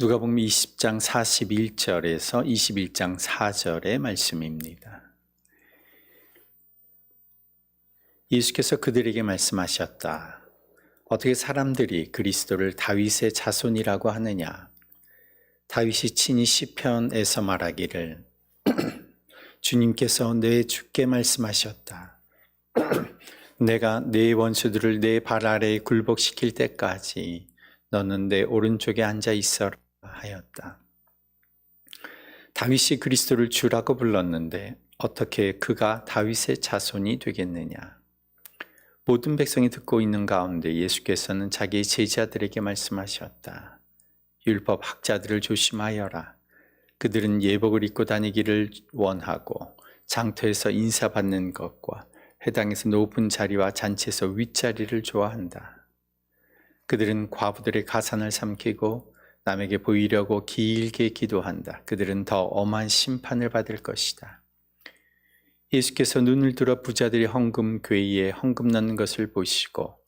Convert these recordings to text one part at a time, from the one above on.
누가복음 20장 41절에서 21장 4절의 말씀입니다. 예수께서 그들에게 말씀하셨다. 어떻게 사람들이 그리스도를 다윗의 자손이라고 하느냐? 다윗이 친히 시편에서 말하기를 주님께서 내 주께 말씀하셨다. 내가 내 원수들을 내 발 아래에 굴복시킬 때까지 너는 내 오른쪽에 앉아 있어라 하였다. 다윗이 그리스도를 주라고 불렀는데 어떻게 그가 다윗의 자손이 되겠느냐? 모든 백성이 듣고 있는 가운데 예수께서는 자기 제자들에게 말씀하셨다. 율법 학자들을 조심하여라. 그들은 예복을 입고 다니기를 원하고 장터에서 인사받는 것과 회당에서 높은 자리와 잔치에서 윗자리를 좋아한다. 그들은 과부들의 가산을 삼키고 남에게 보이려고 길게 기도한다. 그들은 더 엄한 심판을 받을 것이다. 예수께서 눈을 들어 부자들이 헌금 궤에 헌금 넣는 것을 보시고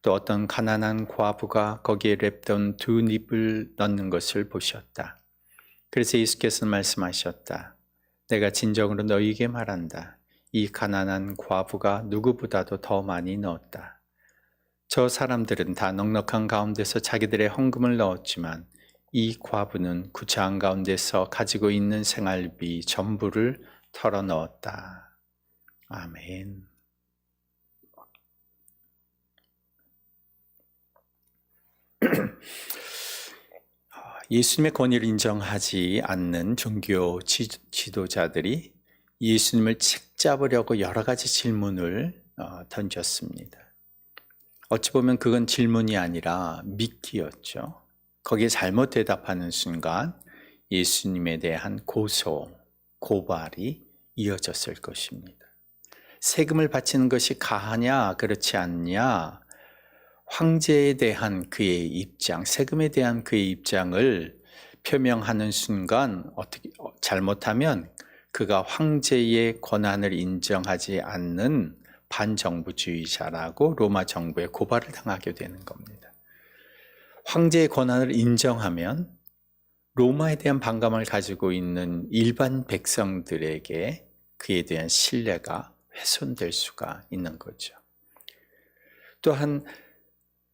또 어떤 가난한 과부가 거기에 랩던 두 닙을 넣는 것을 보셨다. 그래서 예수께서는 말씀하셨다. 내가 진정으로 너희에게 말한다. 이 가난한 과부가 누구보다도 더 많이 넣었다. 저 사람들은 다 넉넉한 가운데서 자기들의 헌금을 넣었지만 이 과부는 구차한 가운데서 가지고 있는 생활비 전부를 털어 넣었다. 아멘. 예수님의 권위를 인정하지 않는 종교 지, 지도자들이 예수님을 책잡으려고 여러 가지 질문을 어, 던졌습니다. 어찌 보면 그건 질문이 아니라 믿기였죠. 거기에 잘못 대답하는 순간 예수님에 대한 고소, 고발이 이어졌을 것입니다. 세금을 바치는 것이 가하냐, 그렇지 않냐, 황제에 대한 그의 입장, 세금에 대한 그의 입장을 표명하는 순간 어떻게 잘못하면 그가 황제의 권한을 인정하지 않는 반정부주의자라고 로마 정부에 고발을 당하게 되는 겁니다. 황제의 권한을 인정하면 로마에 대한 반감을 가지고 있는 일반 백성들에게 그에 대한 신뢰가 훼손될 수가 있는 거죠. 또한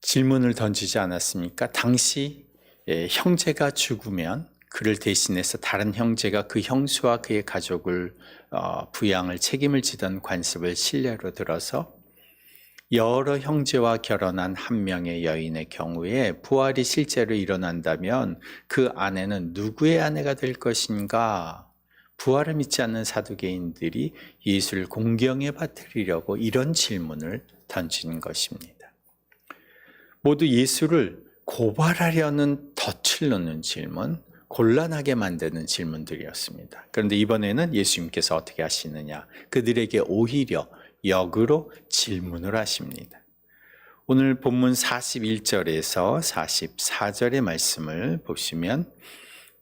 질문을 던지지 않았습니까? 당시 예, 형제가 죽으면 그를 대신해서 다른 형제가 그 형수와 그의 가족을 어, 부양을 책임을 지던 관습을 신뢰로 들어서 여러 형제와 결혼한 한 명의 여인의 경우에 부활이 실제로 일어난다면 그 아내는 누구의 아내가 될 것인가? 부활을 믿지 않는 사두개인들이 예수를 공경에 받들이려고 이런 질문을 던진 것입니다. 모두 예수를 고발하려는 덫을 넣는 질문, 곤란하게 만드는 질문들이었습니다. 그런데 이번에는 예수님께서 어떻게 하시느냐? 그들에게 오히려 역으로 질문을 하십니다. 오늘 본문 41절에서 44절의 말씀을 보시면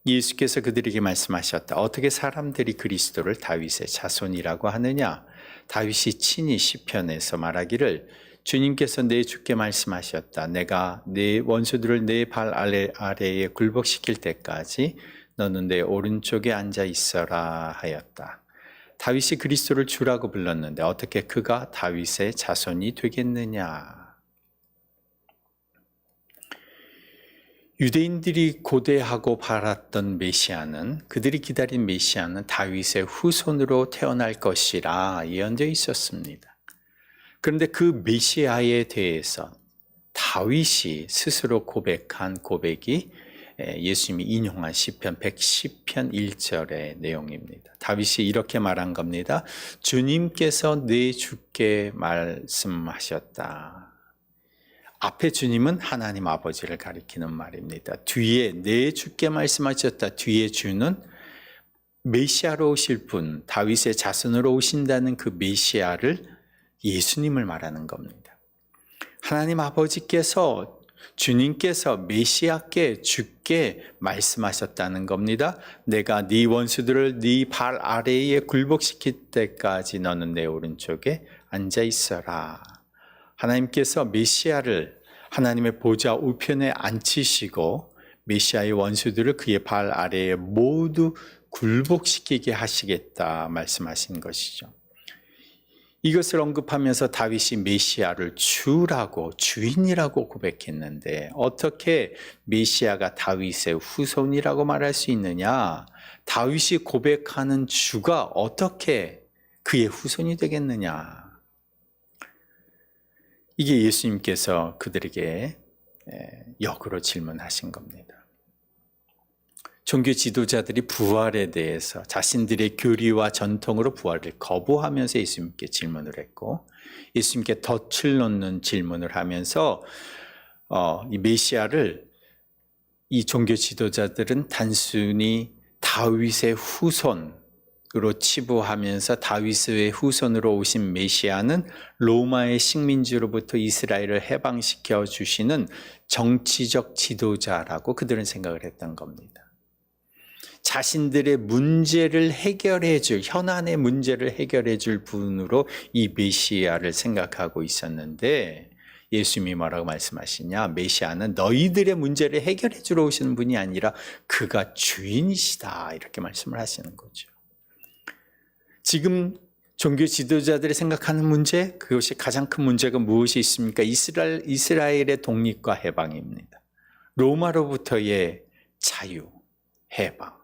예수께서 그들에게 말씀하셨다. 어떻게 사람들이 그리스도를 다윗의 자손이라고 하느냐? 다윗이 친히 시편에서 말하기를 주님께서 내 주께 말씀하셨다. 내가 내 원수들을 내 발 아래, 아래에 굴복시킬 때까지 너는 내 오른쪽에 앉아 있어라 하였다. 다윗이 그리스도를 주라고 불렀는데 어떻게 그가 다윗의 자손이 되겠느냐? 유대인들이 고대하고 바랐던 메시아는 그들이 기다린 메시아는 다윗의 후손으로 태어날 것이라 예언되어 있었습니다. 그런데 그 메시아에 대해서 다윗이 스스로 고백한 고백이 예수님이 인용한 시편 110편 1절의 내용입니다. 다윗이 이렇게 말한 겁니다. 주님께서 내 주께 말씀하셨다. 앞에 주님은 하나님 아버지를 가리키는 말입니다. 뒤에 내 주께 말씀하셨다. 뒤에 주는 메시아로 오실 분, 다윗의 자손으로 오신다는 그 메시아를 예수님을 말하는 겁니다. 하나님 아버지께서 주님께서 메시아께 주께 말씀하셨다는 겁니다. 내가 네 원수들을 네 발 아래에 굴복시킬 때까지 너는 내 오른쪽에 앉아 있어라. 하나님께서 메시아를 하나님의 보좌 우편에 앉히시고 메시아의 원수들을 그의 발 아래에 모두 굴복시키게 하시겠다 말씀하신 것이죠. 이것을 언급하면서 다윗이 메시아를 주라고 주인이라고 고백했는데 어떻게 메시아가 다윗의 후손이라고 말할 수 있느냐? 다윗이 고백하는 주가 어떻게 그의 후손이 되겠느냐? 이게 예수님께서 그들에게 역으로 질문하신 겁니다. 종교 지도자들이 부활에 대해서 자신들의 교리와 전통으로 부활을 거부하면서 예수님께 질문을 했고 예수님께 덫을 놓는 질문을 하면서 어, 이 메시아를 이 종교 지도자들은 단순히 다윗의 후손으로 치부하면서 다윗의 후손으로 오신 메시아는 로마의 식민지로부터 이스라엘을 해방시켜 주시는 정치적 지도자라고 그들은 생각을 했던 겁니다. 자신들의 문제를 해결해 줄, 현안의 문제를 해결해 줄 분으로 이 메시아를 생각하고 있었는데 예수님이 뭐라고 말씀하시냐? 메시아는 너희들의 문제를 해결해 주러 오시는 분이 아니라 그가 주인이시다. 이렇게 말씀을 하시는 거죠. 지금 종교 지도자들이 생각하는 문제, 그것이 가장 큰 문제가 무엇이 있습니까? 이스라엘, 이스라엘의 독립과 해방입니다. 로마로부터의 자유, 해방.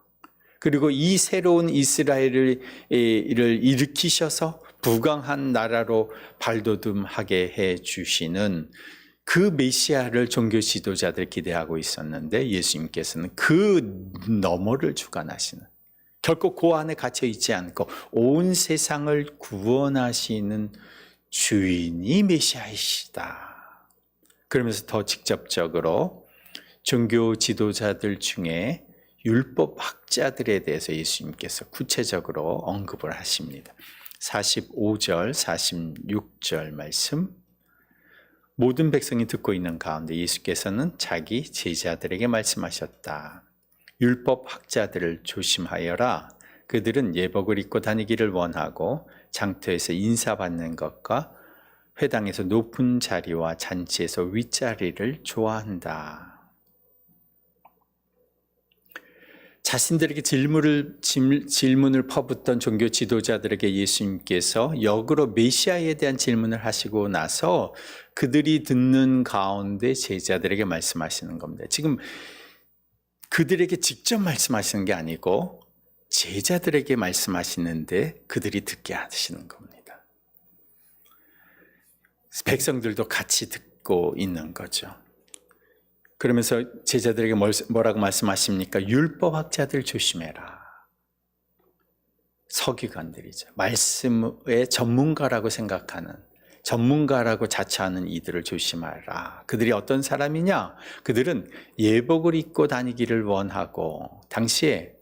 그리고 이 새로운 이스라엘을 일으키셔서 부강한 나라로 발돋움하게 해 주시는 그 메시아를 종교 지도자들 기대하고 있었는데 예수님께서는 그 너머를 주관하시는 결코 그 안에 갇혀 있지 않고 온 세상을 구원하시는 주인이 메시아이시다. 그러면서 더 직접적으로 종교 지도자들 중에 율법 학자들에 대해서 예수님께서 구체적으로 언급을 하십니다. 45절, 46절 말씀. 모든 백성이 듣고 있는 가운데 예수께서는 자기 제자들에게 말씀하셨다. 율법 학자들을 조심하여라. 그들은 예복을 입고 다니기를 원하고 장터에서 인사받는 것과 회당에서 높은 자리와 잔치에서 윗자리를 좋아한다. 자신들에게 질문을, 질문을 퍼붓던 종교 지도자들에게 예수님께서 역으로 메시아에 대한 질문을 하시고 나서 그들이 듣는 가운데 제자들에게 말씀하시는 겁니다. 지금 그들에게 직접 말씀하시는 게 아니고 제자들에게 말씀하시는데 그들이 듣게 하시는 겁니다. 백성들도 같이 듣고 있는 거죠. 그러면서 제자들에게 뭐라고 말씀하십니까? 율법학자들 조심해라. 서기관들이죠. 말씀의 전문가라고 생각하는 전문가라고 자처하는 이들을 조심하라. 그들이 어떤 사람이냐? 그들은 예복을 입고 다니기를 원하고 당시에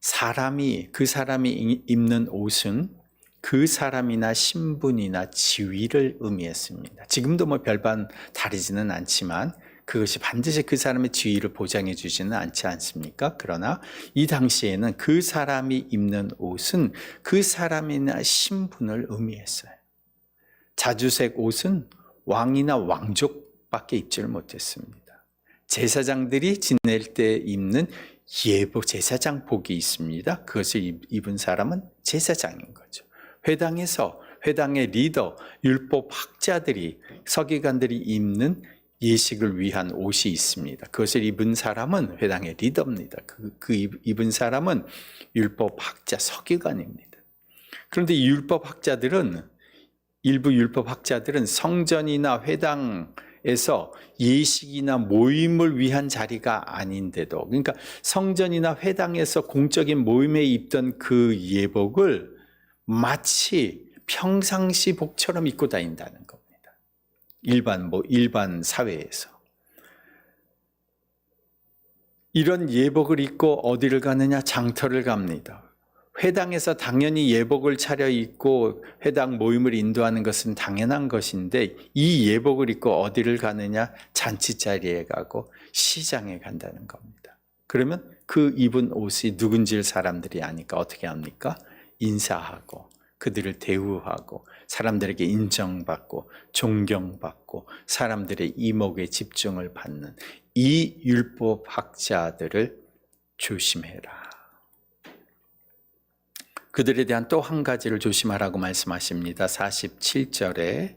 사람이 그 사람이 입는 옷은 그 사람이나 신분이나 지위를 의미했습니다. 지금도 뭐 별반 다르지는 않지만 그것이 반드시 그 사람의 지위를 보장해 주지는 않지 않습니까? 그러나 이 당시에는 그 사람이 입는 옷은 그 사람이나 신분을 의미했어요. 자주색 옷은 왕이나 왕족밖에 입지를 못했습니다. 제사장들이 지낼 때 입는 예복 제사장 복이 있습니다. 그것을 입은 사람은 제사장인 거죠. 회당에서 회당의 리더, 율법 학자들이 서기관들이 입는 예식을 위한 옷이 있습니다. 그것을 입은 사람은 회당의 리더입니다. 그, 그 입은 사람은 율법 학자 서기관입니다. 그런데 이 율법 학자들은 일부 율법 학자들은 성전이나 회당에서 예식이나 모임을 위한 자리가 아닌데도 그러니까 성전이나 회당에서 공적인 모임에 입던 그 예복을 마치 평상시 복처럼 입고 다닌다는 겁니다. 일반 뭐 일반 사회에서 이런 예복을 입고 어디를 가느냐 장터를 갑니다. 회당에서 당연히 예복을 차려 입고 회당 모임을 인도하는 것은 당연한 것인데 이 예복을 입고 어디를 가느냐 잔치 자리에 가고 시장에 간다는 겁니다. 그러면 그 입은 옷이 누군지를 사람들이 아니까 어떻게 합니까? 인사하고 그들을 대우하고 사람들에게 인정받고 존경받고 사람들의 이목에 집중을 받는 이 율법 학자들을 조심해라. 그들에 대한 또 한 가지를 조심하라고 말씀하십니다. 47절에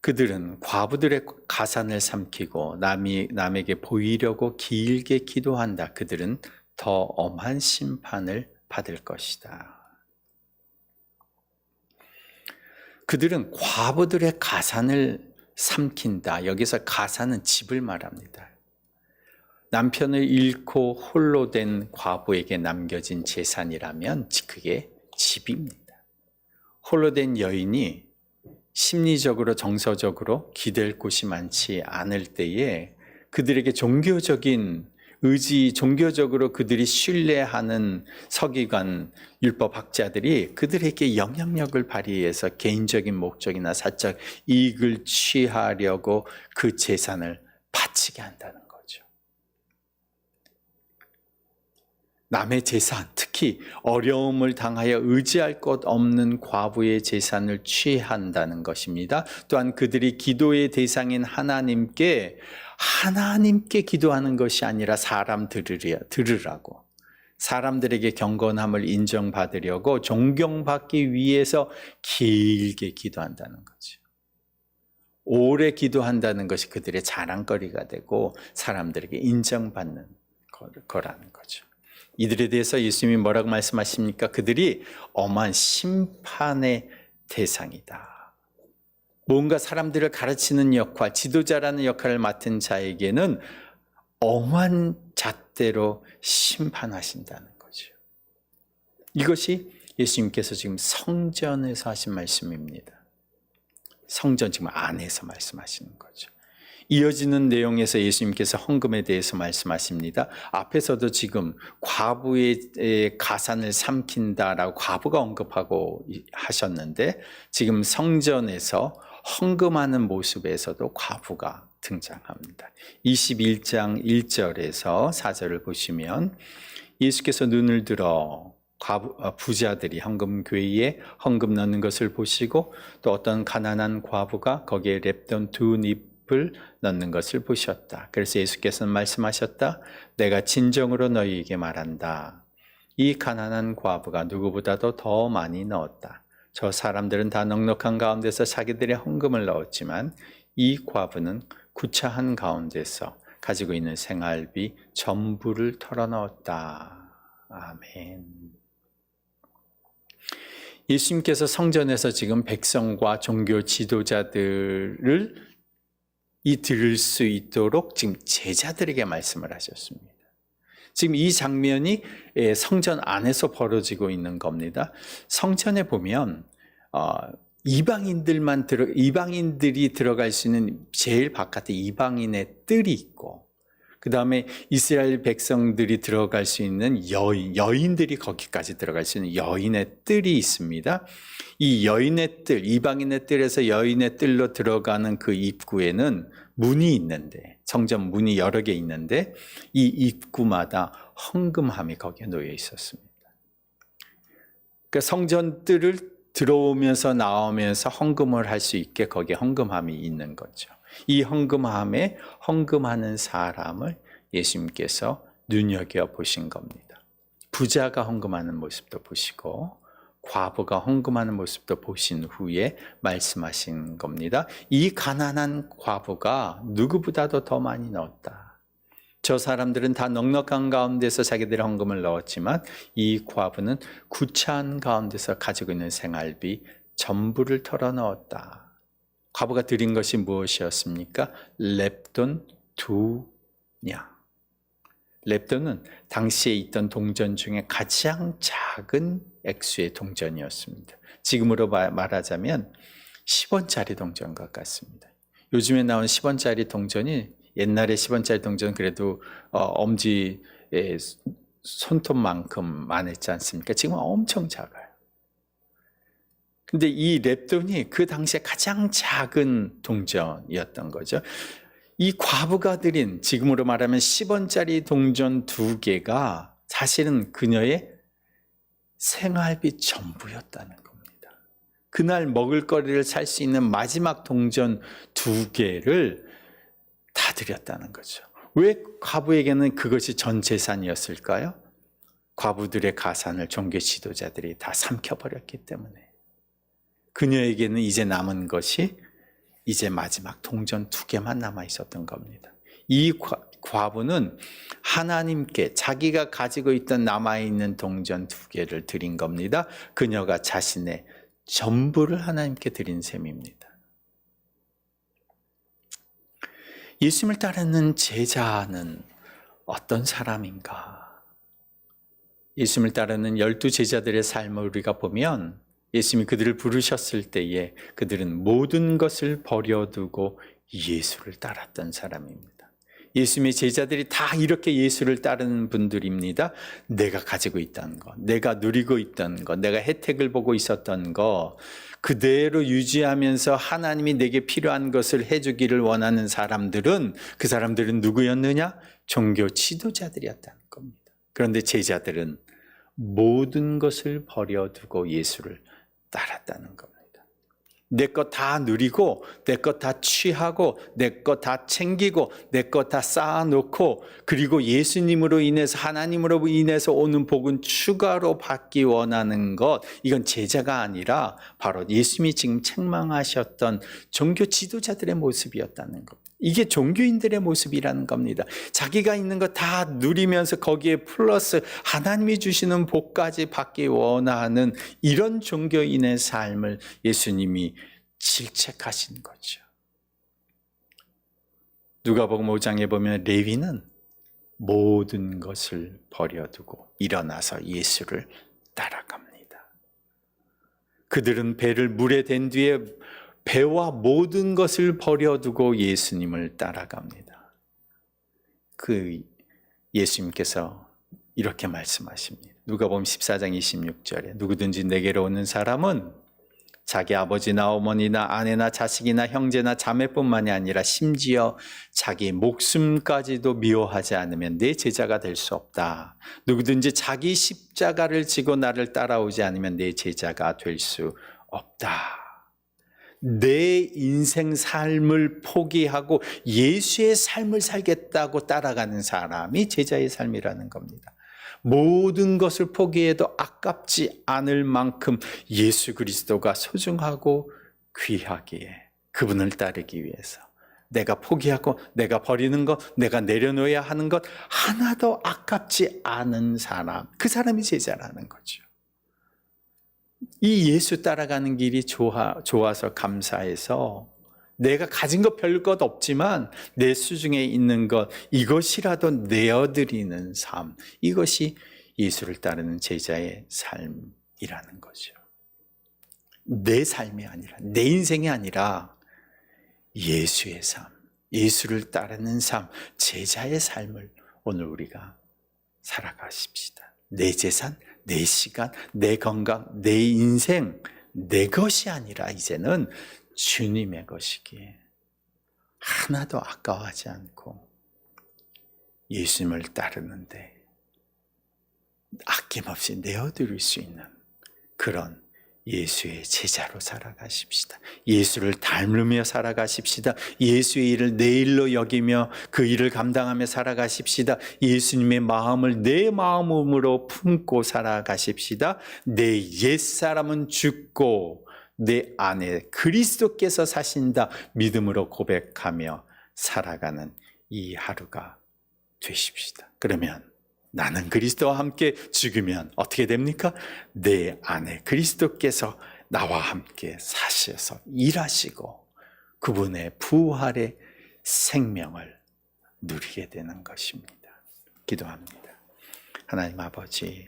그들은 과부들의 가산을 삼키고 남이, 남에게 보이려고 길게 기도한다. 그들은 더 엄한 심판을 받을 것이다. 그들은 과부들의 가산을 삼킨다. 여기서 가산은 집을 말합니다. 남편을 잃고 홀로 된 과부에게 남겨진 재산이라면 그게 집입니다. 홀로 된 여인이 심리적으로 정서적으로 기댈 곳이 많지 않을 때에 그들에게 종교적인 의지, 종교적으로 그들이 신뢰하는 서기관 율법학자들이 그들에게 영향력을 발휘해서 개인적인 목적이나 사적 이익을 취하려고 그 재산을 바치게 한다는. 남의 재산, 특히 어려움을 당하여 의지할 것 없는 과부의 재산을 취한다는 것입니다. 또한 그들이 기도의 대상인 하나님께 하나님께 기도하는 것이 아니라 사람 들으려, 들으라고. 사람들에게 경건함을 인정받으려고 존경받기 위해서 길게 기도한다는 거죠. 오래 기도한다는 것이 그들의 자랑거리가 되고 사람들에게 인정받는 거라는 거죠. 이들에 대해서 예수님이 뭐라고 말씀하십니까? 그들이 엄한 심판의 대상이다. 뭔가 사람들을 가르치는 역할, 지도자라는 역할을 맡은 자에게는 엄한 잣대로 심판하신다는 거죠. 이것이 예수님께서 지금 성전에서 하신 말씀입니다. 성전 지금 안에서 말씀하시는 거죠. 이어지는 내용에서 예수님께서 헌금에 대해서 말씀하십니다. 앞에서도 지금 과부의 가산을 삼킨다라고 과부가 언급하고 하셨는데 지금 성전에서 헌금하는 모습에서도 과부가 등장합니다. 21장 1절에서 4절을 보시면 예수께서 눈을 들어 과부, 부자들이 헌금 괴에 헌금 넣는 것을 보시고 또 어떤 가난한 과부가 거기에 랩던 두 잎을 넣는 것을 보셨다. 그래서 예수께서는 말씀하셨다. 내가 진정으로 너희에게 말한다. 이 가난한 과부가 누구보다도 더 많이 넣었다. 저 사람들은 다 넉넉한 가운데서 자기들의 헌금을 넣었지만 이 과부는 구차한 가운데서 가지고 있는 생활비 전부를 털어넣었다. 아멘. 예수님께서 성전에서 지금 백성과 종교 지도자들을 이 들을 수 있도록 지금 제자들에게 말씀을 하셨습니다. 지금 이 장면이 예, 성전 안에서 벌어지고 있는 겁니다. 성전에 보면 어, 이방인들만 들어 이방인들이 들어갈 수 있는 제일 바깥에 이방인의 뜰이 있고 그 다음에 이스라엘 백성들이 들어갈 수 있는 여인, 여인들이 거기까지 들어갈 수 있는 여인의 뜰이 있습니다. 이 여인의 뜰, 이방인의 뜰에서 여인의 뜰로 들어가는 그 입구에는 문이 있는데, 성전 문이 여러 개 있는데, 이 입구마다 헌금함이 거기에 놓여 있었습니다. 그 성전 뜰을 들어오면서 나오면서 헌금을 할 수 있게 거기에 헌금함이 있는 거죠. 이 헌금함에 헌금하는 사람을 예수님께서 눈여겨 보신 겁니다. 부자가 헌금하는 모습도 보시고 과부가 헌금하는 모습도 보신 후에 말씀하신 겁니다. 이 가난한 과부가 누구보다도 더 많이 넣었다. 저 사람들은 다 넉넉한 가운데서 자기들의 헌금을 넣었지만 이 과부는 구차한 가운데서 가지고 있는 생활비 전부를 털어 넣었다. 과부가 드린 것이 무엇이었습니까? 랩돈 두 냥. 랩돈은 당시에 있던 동전 중에 가장 작은 액수의 동전이었습니다. 지금으로 말하자면 10원짜리 동전과 같습니다. 요즘에 나온 10원짜리 동전이 옛날에 10원짜리 동전 그래도 어, 엄지의 손톱만큼 많았지 않습니까? 지금은 엄청 작아요. 근데 이 랩돈이 그 당시에 가장 작은 동전이었던 거죠. 이 과부가 드린 지금으로 말하면 10원짜리 동전 두 개가 사실은 그녀의 생활비 전부였다는 겁니다. 그날 먹을 거리를 살 수 있는 마지막 동전 두 개를 다 드렸다는 거죠. 왜 과부에게는 그것이 전 재산이었을까요? 과부들의 가산을 종교 지도자들이 다 삼켜버렸기 때문에 그녀에게는 이제 남은 것이 이제 마지막 동전 두 개만 남아 있었던 겁니다. 이 과, 과부는 하나님께 자기가 가지고 있던 남아있는 동전 두 개를 드린 겁니다. 그녀가 자신의 전부를 하나님께 드린 셈입니다. 예수님을 따르는 제자는 어떤 사람인가? 예수님을 따르는 열두 제자들의 삶을 우리가 보면 예수님이 그들을 부르셨을 때에 그들은 모든 것을 버려두고 예수를 따랐던 사람입니다. 예수님의 제자들이 다 이렇게 예수를 따르는 분들입니다. 내가 가지고 있던 것, 내가 누리고 있던 것, 내가 혜택을 보고 있었던 것, 그대로 유지하면서 하나님이 내게 필요한 것을 해주기를 원하는 사람들은 그 사람들은 누구였느냐? 종교 지도자들이었다는 겁니다. 그런데 제자들은 모든 것을 버려두고 예수를 따랐다는 겁니다. 내 것 다 누리고, 내 것 다 취하고, 내 것 다 챙기고, 내 것 다 쌓아놓고, 그리고 예수님으로 인해서, 하나님으로 인해서 오는 복은 추가로 받기 원하는 것, 이건 제자가 아니라 바로 예수님이 지금 책망하셨던 종교 지도자들의 모습이었다는 겁니다. 이게 종교인들의 모습이라는 겁니다. 자기가 있는 거 다 누리면서 거기에 플러스 하나님이 주시는 복까지 받기 원하는 이런 종교인의 삶을 예수님이 질책하신 거죠. 누가복음 5장에 보면 레위는 모든 것을 버려두고 일어나서 예수를 따라갑니다. 그들은 배를 물에 댄 뒤에 배와 모든 것을 버려두고 예수님을 따라갑니다. 그 예수님께서 이렇게 말씀하십니다. 누가복음 14장 26절에 누구든지 내게로 오는 사람은 자기 아버지나 어머니나 아내나 자식이나 형제나 자매뿐만이 아니라 심지어 자기 목숨까지도 미워하지 않으면 내 제자가 될 수 없다. 누구든지 자기 십자가를 지고 나를 따라오지 않으면 내 제자가 될 수 없다. 내 인생 삶을 포기하고 예수의 삶을 살겠다고 따라가는 사람이 제자의 삶이라는 겁니다. 모든 것을 포기해도 아깝지 않을 만큼 예수 그리스도가 소중하고 귀하기에 그분을 따르기 위해서 내가 포기하고 내가 버리는 것, 내가 내려놓아야 하는 것 하나도 아깝지 않은 사람, 그 사람이 제자라는 거죠. 이 예수 따라가는 길이 좋아, 좋아서 감사해서 내가 가진 것별것 없지만 내 수중에 있는 것 이것이라도 내어드리는 삶 이것이 예수를 따르는 제자의 삶이라는 거죠. 내 삶이 아니라 내 인생이 아니라 예수의 삶, 예수를 따르는 삶, 제자의 삶을 오늘 우리가 살아가십시다. 내 재산, 내 시간, 내 건강, 내 인생, 내 것이 아니라 이제는 주님의 것이기에 하나도 아까워하지 않고 예수님을 따르는데 아낌없이 내어드릴 수 있는 그런 예수의 제자로 살아가십시다. 예수를 닮으며 살아가십시다. 예수의 일을 내 일로 여기며 그 일을 감당하며 살아가십시다. 예수님의 마음을 내 마음으로 품고 살아가십시다. 내 옛사람은 죽고 내 안에 그리스도께서 사신다 믿음으로 고백하며 살아가는 이 하루가 되십시다. 그러면 나는 그리스도와 함께 죽으면 어떻게 됩니까? 내 안에 그리스도께서 나와 함께 사셔서 일하시고 그분의 부활의 생명을 누리게 되는 것입니다. 기도합니다. 하나님 아버지,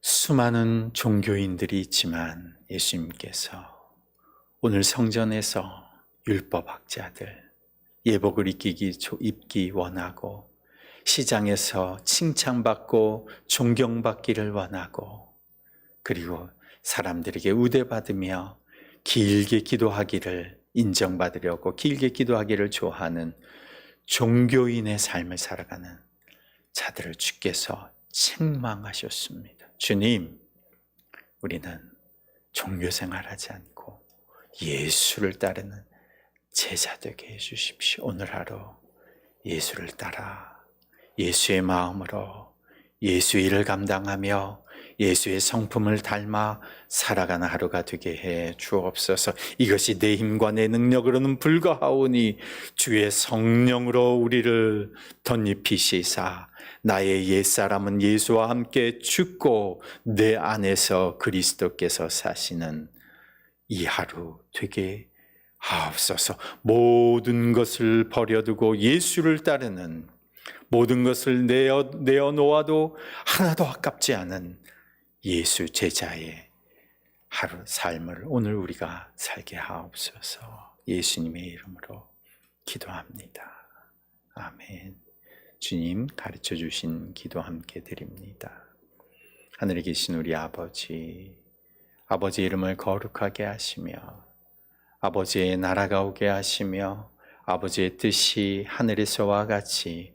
수많은 종교인들이 있지만 예수님께서 오늘 성전에서 율법학자들, 예복을 입기 원하고 시장에서 칭찬받고 존경받기를 원하고 그리고 사람들에게 우대받으며 길게 기도하기를 인정받으려고 길게 기도하기를 좋아하는 종교인의 삶을 살아가는 자들을 주께서 책망하셨습니다. 주님, 우리는 종교 생활하지 않고 예수를 따르는 제자 되게 해 주십시오. 오늘 하루 예수를 따라 예수의 마음으로 예수의 일을 감당하며 예수의 성품을 닮아 살아가는 하루가 되게 해 주옵소서. 이것이 내 힘과 내 능력으로는 불가하오니 주의 성령으로 우리를 덧입히시사 나의 옛사람은 예수와 함께 죽고 내 안에서 그리스도께서 사시는 이 하루 되게 하옵소서. 모든 것을 버려두고 예수를 따르는 모든 것을 내어, 내어 놓아도 하나도 아깝지 않은 예수 제자의 하루 삶을 오늘 우리가 살게 하옵소서. 예수님의 이름으로 기도합니다. 아멘. 주님 가르쳐 주신 기도 함께 드립니다. 하늘에 계신 우리 아버지, 아버지 이름을 거룩하게 하시며 아버지의 나라가 오게 하시며 아버지의 뜻이 하늘에서와 같이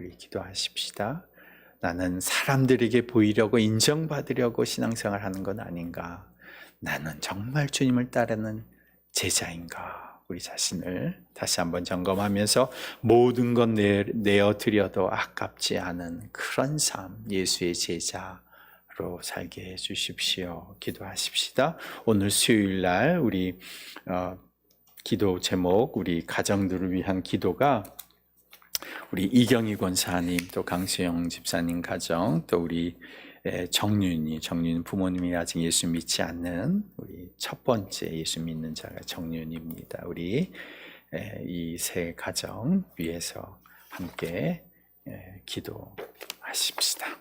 우리 기도하십시다. 나는 사람들에게 보이려고 인정받으려고 신앙생활 하는 건 아닌가? 나는 정말 주님을 따르는 제자인가? 우리 자신을 다시 한번 점검하면서 모든 것 내- 내어 드려도 아깝지 않은 그런 삶, 예수의 제자로 살게 해 주십시오. 기도하십시다. 오늘 수요일 날 우리 어, 기도 제목, 우리 가정들을 위한 기도가 우리 이경희 권사님, 또 강수영 집사님 가정, 또 우리 에, 정윤이, 정윤 부모님이 아직 예수 믿지 않는 우리 첫 번째 예수 믿는 자가 정윤입니다. 우리 이 세 가정 위해서 함께 에, 기도하십시다.